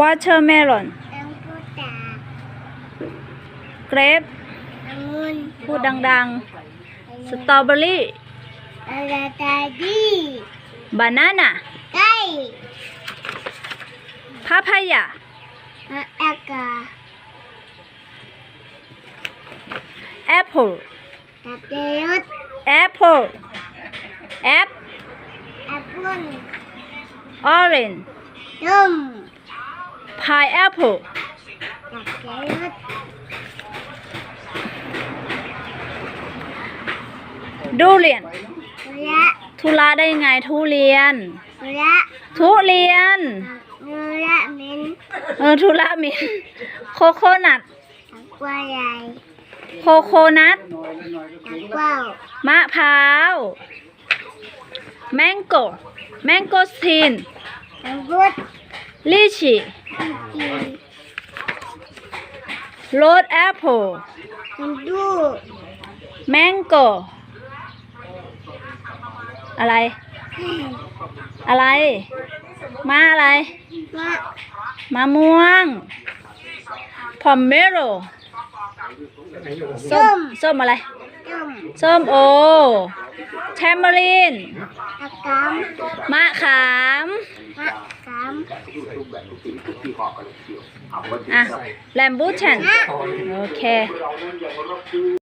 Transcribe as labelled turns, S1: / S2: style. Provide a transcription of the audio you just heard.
S1: watermelon
S2: แองกุตา
S1: grape
S2: องุ่น
S1: พูดดังๆ strawberry
S2: อาลาตาดี
S1: banana
S2: ไก่
S1: papaya
S2: มะอากา
S1: apple
S2: ตะเกียบ
S1: apple apple
S2: แอปเปิ้ล
S1: orange
S2: ส้ม
S1: pineapple
S2: ตะเกียบ
S1: durian
S2: กุระ
S1: ทุระได้ยังไงทุเรียน
S2: กุระ
S1: ทุเรียน
S2: กุระเมน
S1: เออทุระมินโคโคนัท
S2: ตะกวาใหญ่
S1: โคโคนัท
S2: ตะกวาว
S1: มะพร้าว แมงโกแมงโกสติน
S2: อังกุด
S1: ลิชี
S2: จี
S1: โรดแอปเปิล
S2: อันดู
S1: แมงโกอะไร อะไร มาอะไร
S2: มะ
S1: มะม่วงพอมเมโร
S2: ส้ม
S1: ส้มอะไร
S2: ส้ม
S1: ส้มโอแทมเมอริน
S2: ตะกาม
S1: มะขาม
S2: มะกาม
S1: อะแลมบูชันโอเค